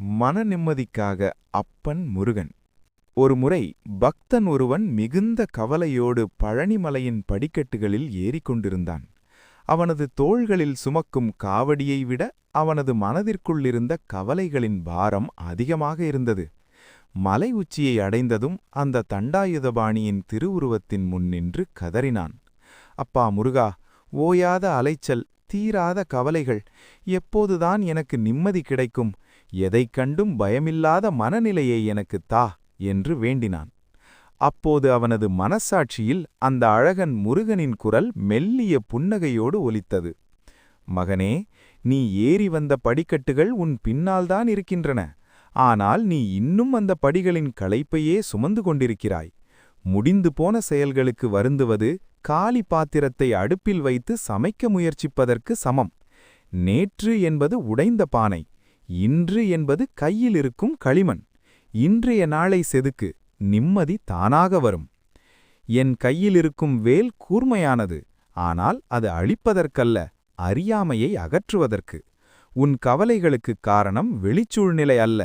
மன நிம்மதிக்காக அப்பன் முருகன். ஒருமுறை பக்தன் ஒருவன் மிகுந்த கவலையோடு பழனிமலையின் படிக்கட்டுகளில் ஏறிக்கொண்டிருந்தான் அவனது தோள்களில் சுமக்கும் காவடியை விட அவனது மனதிற்குள்ளிருந்த கவலைகளின் பாரம் அதிகமாக இருந்தது. மலை உச்சியை அடைந்ததும் அந்த தண்டாயுதபாணியின் திருவுருவத்தின் முன் நின்று கதறினான். அப்பா முருகா ஓயாத அலைச்சல் தீராத கவலைகள். எப்போதுதான் எனக்கு நிம்மதி கிடைக்கும். எதைக் கண்டும் பயமில்லாத மனநிலையை எனக்குத் தா என்று வேண்டினான். அப்போது அவனது மனசாட்சியில் அந்த அழகன் முருகனின் குரல் மெல்லிய புன்னகையோடு ஒலித்தது. மகனே நீ ஏறி வந்த படிக்கட்டுகள் உன் பின்னால்தான் இருக்கின்றன. ஆனால் நீ இன்னும் அந்த படிகளின் களைப்பையே சுமந்து கொண்டிருக்கிறாய். முடிந்து போன செயல்களுக்கு வருந்துவது காலி பாத்திரத்தை அடுப்பில் வைத்து சமைக்க முயற்சிப்பதற்கு சமம். நேற்று என்பது உடைந்த பானை இன்று என்பது கையில் இருக்கும் களிமண். இன்றைய நாளை செதுக்கு நிம்மதி தானாக வரும். என் கையில் இருக்கும் வேல் கூர்மையானது ஆனால் அது அழிப்பதற்கல்ல அறியாமையை அகற்றுவதற்கு. உன் கவலைகளுக்குக் காரணம் வெளிச்சூழ்நிலை அல்ல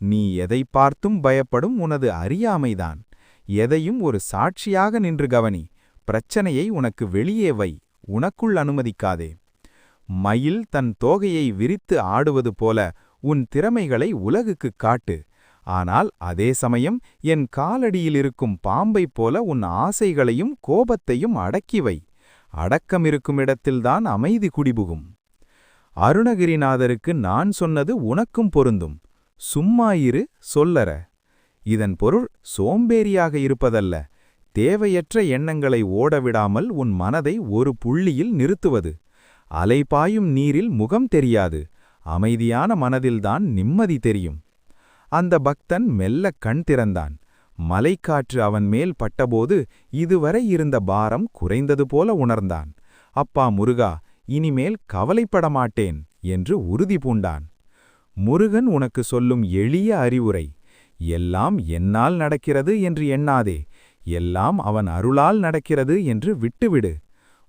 நீ எதை பார்த்தும் பயப்படும் உனது அறியாமைதான். எதையும் ஒரு சாட்சியாக நின்று கவனி பிரச்சனையை உனக்கு வெளியே வை உனக்குள் அனுமதிக்காதே. மயில் தன் தோகையை விரித்து ஆடுவது போல உன் திறமைகளை உலகுக்குக் காட்டு. ஆனால் அதே சமயம் என் காலடியில் இருக்கும் பாம்பைப் போல உன் ஆசைகளையும் கோபத்தையும் அடக்கி வை. அடக்கமிருக்கும் இடத்தில்தான் அமைதி குடிபுகும். அருணகிரிநாதருக்கு நான் சொன்னது உனக்கும் பொருந்தும். சும்மாயிரு சொல்லற. இதன் பொருள் சோம்பேறியாக இருப்பதல்ல. தேவையற்ற எண்ணங்களை ஓடவிடாமல் உன் மனதை ஒரு புள்ளியில் நிறுத்துவது. அலைபாயும் நீரில் முகம் தெரியாது அமைதியான மனதில்தான் நிம்மதி தெரியும். அந்த பக்தன் மெல்ல கண் திறந்தான். மலைக்காற்று அவன் மேல் பட்டபோது இதுவரை இருந்த பாரம் குறைந்தது போல உணர்ந்தான். அப்பா முருகா இனிமேல் கவலைப்பட மாட்டேன் என்று உறுதி பூண்டான். முருகன் உனக்கு சொல்லும் எளிய அறிவுரை எல்லாம் என்னால் நடக்கிறது என்று எண்ணாதே எல்லாம் அவன் அருளால் நடக்கிறது என்று விட்டுவிடு.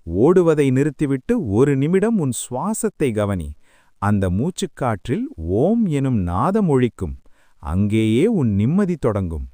ஓடுவதை நிறுத்திவிட்டு ஒரு நிமிடம் உன் சுவாசத்தை கவனி. அந்த மூச்சுக்காற்றில் ஓம் எனும் நாதம் ஒழிக்கும். அங்கேயே உன் நிம்மதி தொடங்கும்.